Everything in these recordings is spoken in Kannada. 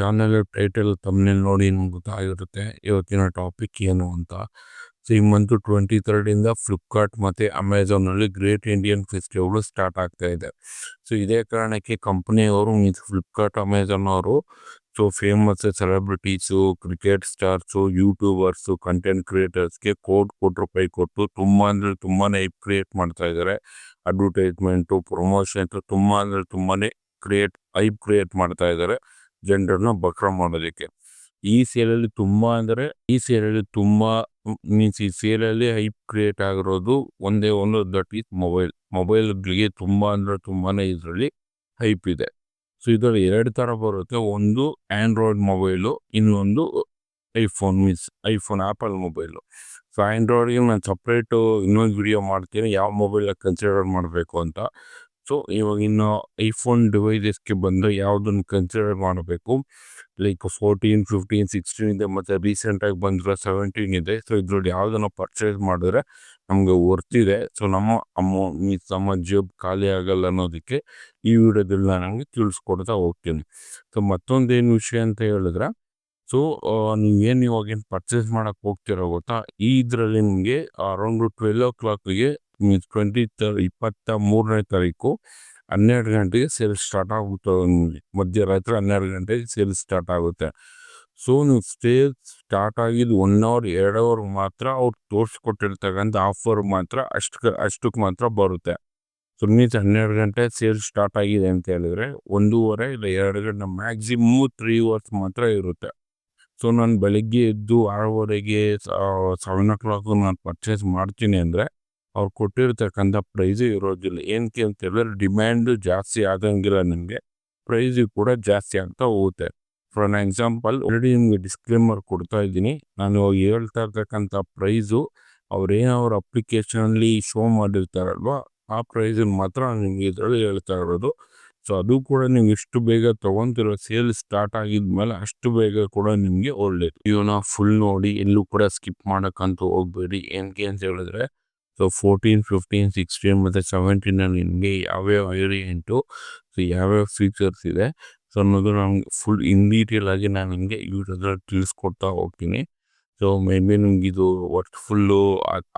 ಚಾನಲ್ ಟೈಟಲ್ ತಮ್ಮನೇಲಿ ನೋಡಿ ನಿಮ್ಗೆ ಗೊತ್ತಾಗಿರುತ್ತೆ, ಇವತ್ತಿನ ಟಾಪಿಕ್ ಏನು ಅಂತ. ಸೊ ಈ ಮಂತ್ ಟ್ವೆಂಟಿ ಥರ್ಡ್ ಇಂದ ಫ್ಲಿಪ್ಕಾರ್ಟ್ ಮತ್ತು ಅಮೆಝಾನಲ್ಲಿ ಗ್ರೇಟ್ ಇಂಡಿಯನ್ ಫೆಸ್ಟಿವಲ್ ಸ್ಟಾರ್ಟ್ ಆಗ್ತಾ ಇದೆ. ಸೊ ಇದೇ ಕಾರಣಕ್ಕೆ ಕಂಪ್ನಿಯವರು ಮೀನ್ಸ್ ಫ್ಲಿಪ್ಕಾರ್ಟ್ ಅಮೆಝಾನ್ ಅವರು so famous celebrities cricket stars YouTubers content ಕ್ರಿಯೇಟರ್ಸ್ಗೆ ಕೋಟ್ ಕೋಟಿ ರೂಪಾಯಿ ಕೊಟ್ಟು ತುಂಬಾ ಐಪ್ ತುಂಬಾನೇ ಕ್ರಿಯೇಟ್ ಮಾಡ್ತಾ ಇದ್ದಾರೆ. ಅಡ್ವರ್ಟೈಸ್ಮೆಂಟು ಪ್ರಮೋಷನ್ ತುಂಬ ಅಂದರೆ ತುಂಬಾ ಕ್ರಿಯೇಟ್ ಐಪ್ ಕ್ರಿಯೇಟ್ ಮಾಡ್ತಾ ಇದ್ದಾರೆ. ಜನರನ್ನ ಬಕ್ರ ಮಾಡೋದಕ್ಕೆ. ಈ ಸೇಲಲ್ಲಿ ತುಂಬ ಅಂದರೆ, ಈ ಸೇಲಲ್ಲಿ ತುಂಬ ಮೀನ್ಸ್ ಈ ಸೇಲಲ್ಲಿ ಹೈಪ್ ಕ್ರಿಯೇಟ್ ಆಗಿರೋದು ಒಂದೇ ಒಂದು ದಟ್ ಈಸ್ ಮೊಬೈಲ್. ಮೊಬೈಲ್ಗಳಿಗೆ ತುಂಬ ಅಂದರೆ ತುಂಬಾನೇ ಇದರಲ್ಲಿ ಹೈಪ್ ಇದೆ. ಸೊ ಇದರಲ್ಲಿ ಎರಡು ಥರ ಬರುತ್ತೆ. ಒಂದು ಆ್ಯಂಡ್ರಾಯ್ಡ್ ಮೊಬೈಲು ಇನ್ನೊಂದು iPhone means iPhone Apple mobile so ಆ್ಯಂಡ್ರಾಯ್ಡ್ಗೆ ನಾನು ಸಪ್ರೇಟು ಇನ್ನೊಂದು ವಿಡಿಯೋ ಮಾಡ್ತೀನಿ. ಯಾವ ಮೊಬೈಲ್ ಕನ್ಸಿಡರ್ ಮಾಡಬೇಕು ಅಂತ. ಸೊ ಇವಾಗ ಇನ್ನು ಐಫೋನ್ ಡಿವೈಸಸ್ಗೆ ಬಂದು ಯಾವುದನ್ನು ಕನ್ಸಿಡರ್ ಮಾಡಬೇಕು? ಲೈಕ್ ಫೋರ್ಟೀನ್ ಫಿಫ್ಟೀನ್ ಸಿಕ್ಸ್ಟೀನ್ ಇದೆ, ಮತ್ತು ರೀಸೆಂಟಾಗಿ ಬಂದಿರೋ ಸೆವೆಂಟೀನ್ ಇದೆ. ಸೊ ಇದ್ರಲ್ಲಿ ಯಾವುದನ್ನು ಪರ್ಚೇಸ್ ಮಾಡಿದ್ರೆ ನಮಗೆ ವರ್ತಿದೆ ಸೊ ನಮ್ಮ ಅಮೌ ಮೀನ್ಸ್ ನಮ್ಮ ಜೇಬ್ ಖಾಲಿ ಆಗಲ್ಲ ಅನ್ನೋದಕ್ಕೆ ಈ ವಿಡಿಯೋದಲ್ಲಿ ನಾನು ನನಗೆ ತಿಳಿಸ್ಕೊಡ್ತಾ ಹೋಗ್ತೀನಿ. ಸೊ ಮತ್ತೊಂದೇನು ವಿಷಯ ಅಂತ ಹೇಳಿದ್ರೆ ಸೊ ನೀವೇನು ಇವಾಗೇನು ಪರ್ಚೇಸ್ ಮಾಡೋಕ್ಕೆ ಹೋಗ್ತಿರೋ ಗೊತ್ತಾ? ಈ ಇದರಲ್ಲಿ ನಿಮಗೆ ಅರೌಂಡು ಟ್ವೆಲ್ ಓ ಕ್ಲಾಕ್ಗೆ ಟ್ವೆಂಟಿ ತರ್ ಇಪ್ಪತ್ತ ಮೂರನೇ ತಾರೀಕು ಹನ್ನೆರಡು ಗಂಟೆಗೆ ಸೇಲ್ ಸ್ಟಾರ್ಟ್ ಆಗುತ್ತೆ ಮಧ್ಯರಾತ್ರಿ ಹನ್ನೆರಡು ಗಂಟೆಗೆ ಸೇಲ್ ಸ್ಟಾರ್ಟ್ ಆಗುತ್ತೆ. ಸೊ, ನೀವು ಸೇಲ್ ಸ್ಟಾರ್ಟ್ ಆಗಿದ್ದು ಒನ್ ಅವರ್, ಎರಡು ಅವರ್ ಮಾತ್ರ ಅವ್ರು ತೋರಿಸ್ಕೊಟ್ಟಿರ್ತಕ್ಕಂಥ ಆಫರ್ ಮಾತ್ರ ಅಷ್ಟು ಅಷ್ಟಕ್ಕೆ ಮಾತ್ರ ಬರುತ್ತೆ. ಸೊ, ಮೀನ್ಸ್ ಹನ್ನೆರಡು ಗಂಟೆ ಸೇಲ್ ಸ್ಟಾರ್ಟ್ ಆಗಿದೆ ಅಂತ ಹೇಳಿದ್ರೆ ಒಂದೂವರೆ ಇಲ್ಲ ಎರಡು ಗಂಟೆ ಮ್ಯಾಕ್ಸಿಮಮ್ ತ್ರೀ ಅವರ್ಸ್ ಮಾತ್ರ ಇರುತ್ತೆ. ಸೊ, ನಾನು ಬೆಳಗ್ಗೆ ಎದ್ದು ಆರೂವರೆಗೆ ಸೆವೆನ್ ಓ ಕ್ಲಾಕ್ ನಾನು ಪರ್ಚೇಸ್ ಮಾಡ್ತೀನಿ ಅಂದರೆ ಅವ್ರು ಕೊಟ್ಟಿರ್ತಕ್ಕಂಥ ಪ್ರೈಸು ಇರೋದಿಲ್ಲ. ಏನಕ್ಕೆ ಅಂತ ಹೇಳಿದ್ರೆ, ಡಿಮ್ಯಾಂಡ್ ಜಾಸ್ತಿ ಆಗಂಗಿಲ್ಲ ನಿಮಗೆ ಪ್ರೈಸು ಕೂಡ ಜಾಸ್ತಿ ಆಗ್ತಾ ಹೋಗುತ್ತೆ. ಫಾರ್ ಅನ್ ಎಕ್ಸಾಂಪಲ್ ಆಲ್ರೆಡಿ ನಿಮಗೆ ಡಿಸ್ಕ್ಲೇಮರ್ ಕೊಡ್ತಾ ಇದ್ದೀನಿ. ನಾನು ಹೇಳ್ತಾ ಇರ್ತಕ್ಕಂಥ ಪ್ರೈಸು ಅವ್ರೇನು ಅವ್ರ ಅಪ್ಲಿಕೇಶನಲ್ಲಿ ಶೋ ಮಾಡಿರ್ತಾರಲ್ವ, ಆ ಪ್ರೈಸನ್ನು ಮಾತ್ರ ನಿಮಗೆ ಇದರಲ್ಲಿ ಹೇಳ್ತಾ ಇರೋದು. ಸೊ ಅದು ಕೂಡ ನೀವು ಎಷ್ಟು ಬೇಗ ತೊಗೊತಿರೋ ಸೇಲ್ ಸ್ಟಾರ್ಟ್ ಆಗಿದ್ಮೇಲೆ ಅಷ್ಟು ಬೇಗ ಕೂಡ ನಿಮಗೆ ಒಳ್ಳೇದು. ಇವನ್ನ ಫುಲ್ ನೋಡಿ, ಎಲ್ಲೂ ಕೂಡ ಸ್ಕಿಪ್ ಮಾಡೋಕ್ಕಂತೂ ಹೋಗ್ಬೇಡಿ. ಏನಕ್ಕೆ ಅಂತ ಹೇಳಿದ್ರೆ ಸೊ ಫೋರ್ಟೀನ್ ಫಿಫ್ಟೀನ್ ಸಿಕ್ಸ್ಟೀನ್ ಮತ್ತು ಸೆವೆಂಟೀನಲ್ಲಿ ನಿಮಗೆ ಯಾವ್ಯಾವ ವೇರಿಯೆಂಟು ಸೊ ಯಾವ್ಯಾವ ಫೀಚರ್ಸ್ ಇದೆ. ಸೊ ಅನ್ನೋದು ನಮ್ಗೆ ಫುಲ್ ಇನ್ ಡೀಟೇಲ್ ಆಗಿ ನಾನು ನಿಮಗೆ ಯೂಟ್ಯೂಬ್ದಲ್ಲಿ ತಿಳಿಸ್ಕೊಡ್ತಾ ಹೋಗ್ತೀನಿ. ಸೊ ಮೇ ಬಿ ನಿಮ್ಗೆ ಇದು ಒಟ್ಟು ಫುಲ್ಲು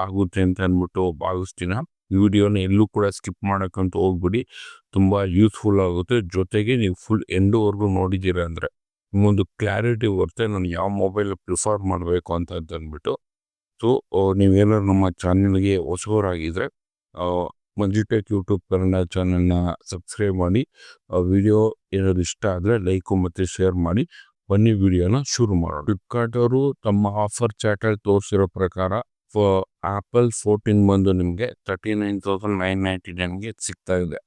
ಆಗುತ್ತೆ ಅಂತ ಅಂದ್ಬಿಟ್ಟು ಭಾವಿಸ್ತೀನಿ. ವಿಡಿಯೋನ ಎಲ್ಲೂ ಕೂಡ ಸ್ಕಿಪ್ ಮಾಡೋಕ್ಕಂತ ಹೋಗ್ಬಿಡಿ. ತುಂಬ ಯೂಸ್ಫುಲ್ ಆಗುತ್ತೆ. ಜೊತೆಗೆ ನೀವು ಫುಲ್ ಎಂಡೂವರೆಗೂ ನೋಡಿದ್ದೀರ ಅಂದರೆ ನಿಮ್ಮೊಂದು ಕ್ಲಾರಿಟಿ ಬರುತ್ತೆ. ನಾನು ಯಾವ ಮೊಬೈಲ್ ಪ್ರಿಫರ್ ಮಾಡಬೇಕು ಅಂತ ಅಂದ್ಬಿಟ್ಟು. ಸೊ ನೀವೇನಾದ್ರು ನಮ್ಮ ಚಾನಲ್ಗೆ ಹೊಸವರಾಗಿದ್ದರೆ ಮಂಜುಟೆಕ್ ಯೂಟ್ಯೂಬ್ ಕನ್ನಡ ಚಾನಲ್ನ ಸಬ್ಸ್ಕ್ರೈಬ್ ಮಾಡಿ ವಿಡಿಯೋ ಏನಾದ್ರು ಇಷ್ಟ ಆದರೆ ಲೈಕು ಮತ್ತು ಶೇರ್ ಮಾಡಿ, ಬನ್ನಿ ವಿಡಿಯೋನ ಶುರು ಮಾಡೋಣ. ಫ್ಲಿಪ್ಕಾರ್ಟ್ ಅವರು ತಮ್ಮ ಆಫರ್ ಚಾಟಲ್ಲಿ ತೋರಿಸಿರೋ ಪ್ರಕಾರ ಆ್ಯಪಲ್ ಫೋರ್ಟೀನ್ ಬಂದು ನಿಮಗೆ thirty nine thousand nine ninety ನೈನ್ಗೆ ಸಿಗ್ತಾ ಇದೆ.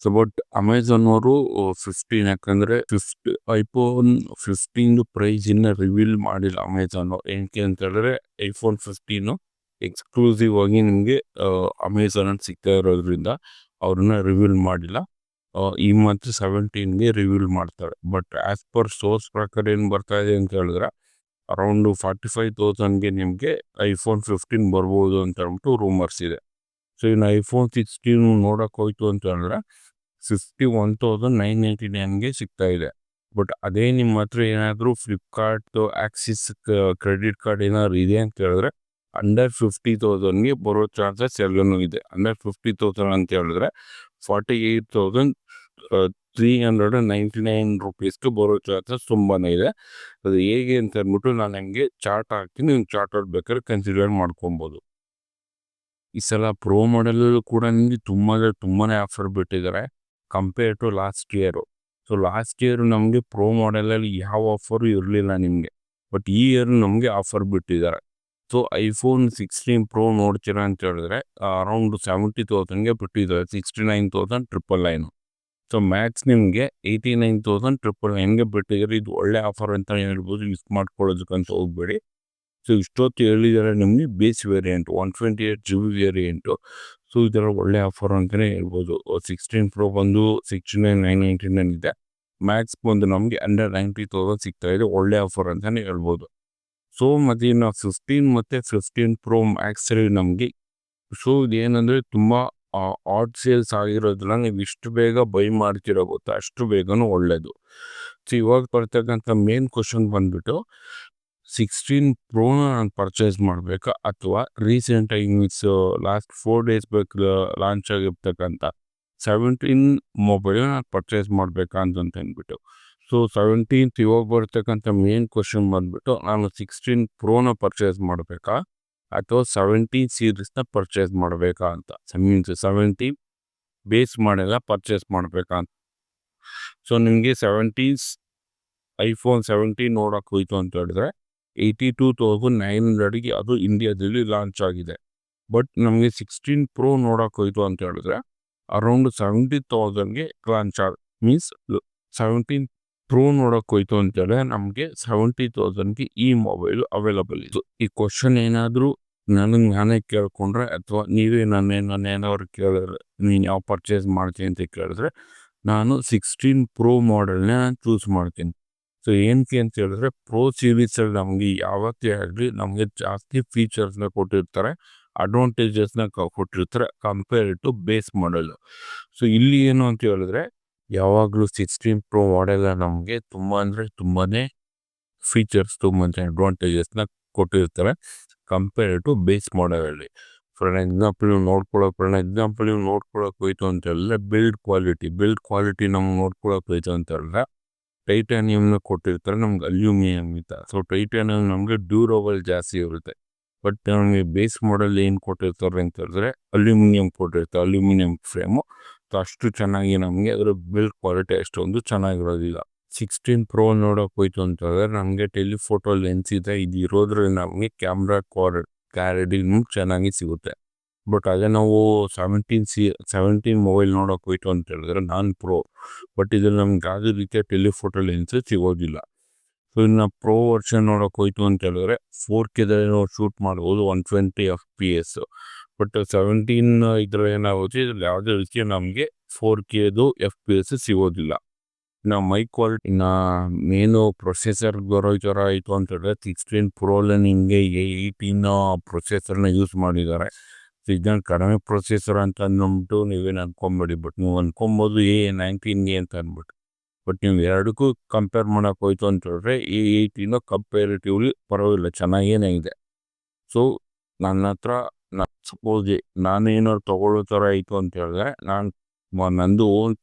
ಸೊ ಬಟ್ ಅಮೆಝಾನ್ ಅವರು ಫಿಫ್ಟೀನ್ ಯಾಕಂದ್ರೆ ಫಿಫ್ಟ್ ಐಫೋನ್ ಫಿಫ್ಟೀನ್ ಪ್ರೈಸ್ ಇನ್ನ ರಿವೀಲ್ ಮಾಡಿಲ್ಲ ಅಮೆಝಾನ್ ಏನಕ್ಕೆ ಅಂತ ಹೇಳಿದ್ರೆ ಐಫೋನ್ ಫಿಫ್ಟೀನು ಎಕ್ಸ್ಕ್ಲೂಸಿವ್ ಆಗಿ ನಿಮಗೆ ಅಮೆಝಾನ್ ಅಲ್ಲಿ ಸಿಗ್ತಾ ಇರೋದ್ರಿಂದ ಅವ್ರನ್ನ ರಿವೀಲ್ ಮಾಡಿಲ್ಲ ಈ ಮಂತ್ ಸೆವೆಂಟೀನ್ಗೆ ರಿವೀಲ್ ಮಾಡ್ತಾರೆ ಬಟ್ ಆಸ್ ಪರ್ ಸೋರ್ಸ್ ಪ್ರಕಾರ ಏನು ಬರ್ತಾ ಇದೆ ಅಂತ ಹೇಳಿದ್ರೆ ಅರೌಂಡ್ ಫಾರ್ಟಿ ಫೈವ್ ತೌಸಂಡ್ಗೆ ನಿಮಗೆ ಐಫೋನ್ ಫಿಫ್ಟೀನ್ ಬರ್ಬೋದು ಅಂತ ಹೇಳ್ಬಿಟ್ಟು ರೂಮರ್ಸ್ ಇದೆ ಸೊ ಇನ್ನು ಐಫೋನ್ ಸಿಕ್ಸ್ಟೀನ್ ನೋಡೋಕೆ ಹೋಯ್ತು ಅಂತ ಹೇಳಿದ್ರೆ fifty one thousand nine ninety ನೈನ್ಗೆ ಸಿಗ್ತಾ ಇದೆ. ಬಟ್ ಅದೇ ನಿಮ್ಮ ಹತ್ರ ಏನಾದರೂ ಫ್ಲಿಪ್ಕಾರ್ಟ್ ಆಕ್ಸಿಸ್ ಕ್ರೆಡಿಟ್ ಕಾರ್ಡ್ ಏನಾದ್ರು ಇದೆ ಅಂತ ಹೇಳಿದ್ರೆ ಅಂಡರ್ ಫಿಫ್ಟಿ ತೌಸಂಡ್ಗೆ ಬರೋ ಚಾನ್ಸಸ್ ಎಲ್ಲನೂ ಇದೆ. ಅಂಡರ್ ಫಿಫ್ಟಿ ತೌಸಂಡ್ ಅಂತ ಹೇಳಿದ್ರೆ forty eight thousand three hundred ninety nine ರುಪೀಸ್ಗೆ ಬರೋ ಚಾನ್ಸಸ್ ತುಂಬಾ ಇದೆ. ಅದು ಹೇಗೆ ಅಂತ ಹೇಳ್ಬಿಟ್ಟು ನಾನು ಹಂಗೆ ಚಾರ್ಟ್ ಹಾಕ್ತೀನಿ. ನೀವು ಚಾರ್ಟ್ ಬೇಕಾದ್ರೆ ಕನ್ಸಿಡರ್ ಮಾಡ್ಕೊಬೋದು. ಈ ಸಲ ಪ್ರೋ ಮಾಡೆಲಲ್ಲೂ ಕೂಡ ನಿಮಗೆ ತುಂಬ ತುಂಬಾ ಆಫರ್ ಬಿಟ್ಟಿದ್ದಾರೆ. Compare to last year so last year ನಮಗೆ ಪ್ರೋ ಮಾಡೆಲಲ್ಲಿ ಯಾವ ಆಫರು ಇರಲಿಲ್ಲ ನಿಮಗೆ. ಬಟ್ ಈ ಇಯರ್ ನಮಗೆ ಆಫರ್ ಬಿಟ್ಟಿದ್ದಾರೆ. ಸೊ ಐಫೋನ್ ಸಿಕ್ಸ್ಟೀನ್ ಪ್ರೋ ನೋಡ್ತೀರಾ ಅಂತ ಹೇಳಿದ್ರೆ ಅರೌಂಡ್ ಸೆವೆಂಟಿ ತೌಸಂಡ್ಗೆ ಬಿಟ್ಟಿದ್ದಾರೆ. Sixty nine thousand triple nine so max ನಿಮಗೆ ಏಯ್ಟಿ ನೈನ್ ತೌಸಂಡ್ ಟ್ರಿಪಲ್ ನೈನ್ಗೆ ಬಿಟ್ಟಿದ್ದಾರೆ. ಇದು ಒಳ್ಳೆ ಆಫರ್ ಅಂತ ಹೇಳ್ಬೋದು. ಮಿಸ್ ಮಾಡ್ಕೊಳ್ಳೋದಕ್ಕಂತ ಹೋಗ್ಬೇಡಿ. ಸೊ ಇಷ್ಟೊತ್ತು ಹೇಳಿದ್ದಾರೆ ನಿಮಗೆ base variant one twenty eight G B variant so ಇದರ ಒಳ್ಳೆ ಆಫರ್ ಅಂತಲೇ ಹೇಳ್ಬೋದು. ಸಿಕ್ಸ್ಟೀನ್ ಪ್ರೋ ಬಂದು sixty nine nine ninety nine ಇದೆ. ಮ್ಯಾಕ್ಸ್ ಬಂದು ನಮಗೆ ಅಂಡರ್ ನೈಂಟಿ ತೌಸಂಡ್ ಸಿಗ್ತಾ ಇದೆ. ಒಳ್ಳೆ ಆಫರ್ ಅಂತಲೇ ಹೇಳ್ಬೋದು. ಸೊ ಮತ್ತು ಇನ್ನು ಫಿಫ್ಟೀನ್ ಮತ್ತು ಫಿಫ್ಟೀನ್ ಪ್ರೋ ಮ್ಯಾಕ್ಸಲ್ಲಿ ನಮಗೆ ಸೊ ಇದೇನಂದರೆ ತುಂಬ ಆಟ್ ಸೇಲ್ಸ್ ಆಗಿರೋದ್ರಿಂದ ನೀವು ಇಷ್ಟು ಬೇಗ ಬೈ ಮಾಡ್ತಿರೋ ಗೊತ್ತಾ? ಅಷ್ಟು ಬೇಗನೂ ಒಳ್ಳೆಯದು ಸೊ ಇವಾಗ ಬರ್ತಕ್ಕಂಥ ಮೇನ್ ಕ್ವಶನ್ ಬಂದ್ಬಿಟ್ಟು ಸಿಕ್ಸ್ಟೀನ್ ಪ್ರೋನ ನಾನು ಪರ್ಚೇಸ್ ಮಾಡಬೇಕಾ? ಅಥವಾ ರೀಸೆಂಟಾಗಿ ಮೀನ್ಸ್ ಲಾಸ್ಟ್ ಫೋರ್ ಡೇಸ್ ಬೇಕು ಲಾಂಚ್ ಆಗಿರ್ತಕ್ಕಂಥ ಸೆವೆಂಟೀನ್ ಮೊಬೈಲ್ ನಾನು ಪರ್ಚೇಸ್ ಮಾಡಬೇಕಾ ಅಂತ ಅಂದ್ಬಿಟ್ಟು ಸೊ ಸೆವೆಂಟೀನ್ತ್ ಇವಾಗ ಬರ್ತಕ್ಕಂಥ ಮೇನ್ ಕ್ವಶನ್ ಬಂದ್ಬಿಟ್ಟು ನಾನು ಸಿಕ್ಸ್ಟೀನ್ ಪ್ರೋನ ಪರ್ಚೇಸ್ ಮಾಡಬೇಕಾ? ಅಥವಾ ಸೆವೆಂಟೀನ್ ಸೀರೀಸ್ನ ಪರ್ಚೇಸ್ ಮಾಡಬೇಕಾ ಅಂತ. ಮೀನ್ಸ್ ಸೆವೆಂಟೀನ್ ಬೇಸ್ ಮಾಡೆಲ್ಲ ಪರ್ಚೇಸ್ ಮಾಡಬೇಕಾ ಅಂತ. ಸೊ ನಿಮಗೆ ಸೆವೆಂಟೀನ್ಸ್ ಐಫೋನ್ ಸೆವೆಂಟೀನ್ ನೋಡೋಕೆ ಹೋಯ್ತು ಅಂತ ಹೇಳಿದ್ರೆ ಏಯ್ಟಿ ಟೂ ತೌಸಂಡ್ ನೈನ್ ಹಂಡ್ರೆಡ್ಗೆ ಅದು ಇಂಡಿಯಾದಲ್ಲಿ ಲಾಂಚ್ ಆಗಿದೆ. ಬಟ್ ನಮಗೆ ಸಿಕ್ಸ್ಟೀನ್ ಪ್ರೋ ನೋಡೋಕೆ ಹೋಯ್ತು ಅಂತ ಹೇಳಿದ್ರೆ ಅರೌಂಡ್ ಸೆವೆಂಟಿ ತೌಸಂಡ್ಗೆ ಲಾಂಚ್ ಆಗ ಮೀನ್ಸ್ ಸೆವೆಂಟೀನ್ ಪ್ರೋ ನೋಡೋಕೆ ಹೋಯ್ತು ಅಂತೇಳಿ ನಮಗೆ ಸೆವೆಂಟಿ ತೌಸಂಡ್ಗೆ ಈ ಮೊಬೈಲ್ ಅವೈಲಬಲ್ ಇದೆ ಈ ಕ್ವಶನ್ ಏನಾದರೂ ನನಗೆ ನಾನೇ ಕೇಳಿಕೊಂಡ್ರೆ ಅಥವಾ ನೀವೇ ನಾನೇ ನಾನೇನಾದ್ರು ಕೇಳಿದ್ರೆ ನೀನು ಯಾವ ಪರ್ಚೇಸ್ ಮಾಡ್ತೀನಿ ಅಂತ ಕೇಳಿದ್ರೆ, ನಾನು ಸಿಕ್ಸ್ಟೀನ್ ಪ್ರೋ ಮಾಡೆಲ್ನ ಚೂಸ್ ಮಾಡ್ತೀನಿ. ಸೊ ಏನಕ್ಕೆ ಅಂತ ಹೇಳಿದ್ರೆ ಪ್ರೋ ಸೀರೀಸಲ್ಲಿ ನಮಗೆ ಯಾವತ್ತೇ ಆಗಲಿ ನಮಗೆ ಜಾಸ್ತಿ ಫೀಚರ್ಸ್ನ ಕೊಟ್ಟಿರ್ತಾರೆ. ಅಡ್ವಾಂಟೇಜಸ್ನ ಕೊಟ್ಟಿರ್ತಾರೆ compare to base model so ಇಲ್ಲಿ ಏನು ಅಂತ ಹೇಳಿದ್ರೆ ಯಾವಾಗಲೂ ಸಿಕ್ಸ್ಟೀನ್ ಪ್ರೋ ಮಾಡೆಲ್ ನಮಗೆ ತುಂಬ ಅಂದರೆ ತುಂಬಾ ಫೀಚರ್ಸ್ ತುಂಬ ಅಡ್ವಾಂಟೇಜಸ್ನ ಕೊಟ್ಟಿರ್ತಾರೆ ಕಂಪೇರ್ ಟು ಬೇಸ್ ಮಾಡಲಲ್ಲಿ ಫಾರ್ ಎಕ್ಸಾಂಪಲ್ ನೀವು ನೋಡ್ಕೊಳ್ಳೋಕೆ ಫಾರ್ ಎಕ್ಸಾಂಪಲ್ ನೀವು ನೋಡ್ಕೊಳ್ಳೋಕೆ ಹೋಯ್ತು ಅಂತ ಹೇಳಿದ್ರೆ ಬಿಲ್ಡ್ ಕ್ವಾಲಿಟಿ ಬಿಲ್ಡ್ ಕ್ವಾಲಿಟಿ ನಮ್ಗೆ ನೋಡ್ಕೊಳ್ಳೋಕೆ ಹೋಯ್ತು ಅಂತ ಹೇಳಿದ್ರೆ ಟೈಟಾನಿಯಮ್ನ ಕೊಟ್ಟಿರ್ತಾರೆ, ನಮ್ಗೆ ಅಲ್ಯೂಮಿನಿಯಂ ಅಂತ. ಸೊ ಟೈಟಾನಿಯಂ ನಮಗೆ ಡ್ಯೂರಬಲ್ ಜಾಸ್ತಿ ಇರುತ್ತೆ. ಬಟ್ ನಮಗೆ ಬೇಸ್ ಮಾಡಲ್ ಏನು ಕೊಟ್ಟಿರ್ತಾರೆ ಅಂತ ಹೇಳಿದ್ರೆ, ಅಲ್ಯೂಮಿನಿಯಂ ಕೊಟ್ಟಿರ್ತಾರೆ, ಅಲ್ಯೂಮಿನಿಯಂ ಫ್ರೇಮು ಸೊ ಅಷ್ಟು ಚೆನ್ನಾಗಿ ನಮಗೆ ಅದರ ಬಿಲ್ಡ್ ಕ್ವಾಲಿಟಿ ಅಷ್ಟೊಂದು ಚೆನ್ನಾಗಿರೋದಿಲ್ಲ. ಸಿಕ್ಸ್ಟೀನ್ ಪ್ರೋ ನೋಡೋಕೆ ಹೋಯ್ತು ಅಂತ ಹೇಳಿದ್ರೆ, ನಮಗೆ ಟೆಲಿಫೋಟೋ ಲೆನ್ಸ್ ಇದೆ ಇದು ಇರೋದ್ರಲ್ಲಿ ನಮಗೆ ಕ್ಯಾಮ್ರಾ ಕ್ವಾರ್ ಕ್ಲಾರಿಟಿನೂ ಚೆನ್ನಾಗಿ ಸಿಗುತ್ತೆ. ಬಟ್ ಅದೇ ನಾವು ಸೆವೆಂಟೀನ್ ಸಿ ಸೆವೆಂಟೀನ್ ಮೊಬೈಲ್ ನೋಡೋಕೆ ಹೋಯ್ತು ಅಂತ ಹೇಳಿದ್ರೆ ನಾನ್ ಪ್ರೋ ಬಟ್ ಇದ್ರಲ್ಲಿ ನಮ್ಗೆ ಯಾವುದೇ ರೀತಿಯ ಟೆಲಿಫೋಟೋ ಲೆನ್ಸ್ ಸಿಗೋದಿಲ್ಲ. ಸೊ ಇನ್ನು ಪ್ರೋ ವರ್ಷನ್ ನೋಡೋಕೆ ಹೋಯ್ತು ಅಂತ ಹೇಳಿದ್ರೆ ಫೋರ್ ಕೆದಲ್ಲಿ ನಾವು ಶೂಟ್ ಮಾಡ್ಬೋದು one twenty F P S but seventeen ಇದ್ರಲ್ಲಿ ಏನಾಗುತ್ತೆ? ಇದ್ರಲ್ಲಿ ಯಾವುದೇ ರೀತಿಯ ನಮಗೆ ಫೋರ್ ಕೆದು ಎಫ್ ಪಿ ಎಸ್ ಸಿಗೋದಿಲ್ಲ. ಇನ್ನು ಮೈ ಕ್ವಾಲಿಟಿ ಇನ್ನು ಮೇನು ಪ್ರೊಸೆಸರ್ ಬರೋ ಥರ ಆಯಿತು ಅಂತ ಹೇಳಿದ್ರೆ ಸಿಕ್ಸ್ಟೀನ್ ಪ್ರೋಲ್ಲಿ ನಿಮಗೆ ಏಯ್ಟೀನ್ ಪ್ರೊಸೆಸರ್ನ ಯೂಸ್ ಮಾಡಿದ್ದಾರೆ. ಇದನ್ನ ಕಡಿಮೆ ಪ್ರೊಸೆಸರ್ ಅಂತ ಅಂದ್ಬಿಟ್ಟು ನೀವೇನು ಅನ್ಕೊಂಬೇಡಿ ಬಟ್ ನೀವು ಅನ್ಕೊಬೋದು ಎ ನೈನ್ಟೀನ್ ಎ ಅಂತ ಅಂದ್ಬಿಟ್ಟು. ಬಟ್ ನೀವು ಎರಡಕ್ಕೂ ಕಂಪೇರ್ ಮಾಡೋಕೆ ಹೋಯ್ತು ಅಂತ ಹೇಳಿದ್ರೆ ಎ ಏಯ್ಟೀನು ಕಂಪೇರಿಟಿವ್ಲಿ ಪರವಾಗಿಲ್ಲ, ಚೆನ್ನಾಗೇನೇ ಇದೆ. ಸೊ ನನ್ನ ಹತ್ರ ನಾ ಸಪೋಸ್ ನಾನೇನಾದ್ರು ತೊಗೊಳ್ಳೋ ಥರ ಆಯಿತು ಅಂತ ಹೇಳಿದ್ರೆ ನಾನು ನಂದು ಓನ್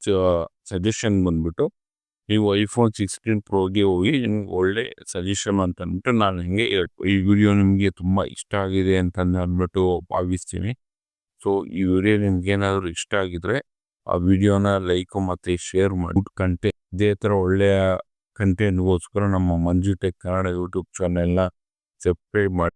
ಸಜೆಷನ್ ಬಂದ್ಬಿಟ್ಟು ನೀವು ಐಫೋನ್ ಸಿಕ್ಸ್ಟೀನ್ ಪ್ರೋಗೆ ಹೋಗಿ ನಿಮ್ಗೆ ಒಳ್ಳೆ ಸಜೆಷನ್ ಅಂತ ಅಂದ್ಬಿಟ್ಟು ನಾನು ಹಿಂಗೆ ಈ ವಿಡಿಯೋ ನಿಮಗೆ ತುಂಬ ಇಷ್ಟ ಆಗಿದೆ ಅಂತ ಅಂದ್ಬಿಟ್ಟು ಭಾವಿಸ್ತೀನಿ. ಸೊ ಈ ವಿಡಿಯೋ ನಿಮ್ಗೆ ಏನಾದರೂ ಇಷ್ಟ ಆಗಿದ್ರೆ ಆ ವಿಡಿಯೋನ ಲೈಕ್ ಮತ್ತು ಶೇರ್ ಮಾಡಿ. ಕಂಟೆ ಇದೇ ಥರ ಒಳ್ಳೆಯ ಕಂಟೆಂಟ್ಗೋಸ್ಕರ ನಮ್ಮ ಮಂಜು ಟೆಕ್ ಕನ್ನಡ ಯೂಟ್ಯೂಬ್ ಚಾನೆಲ್ನ ಸಬ್ಸ್ಕ್ರೈಬ್ ಮಾಡಿ.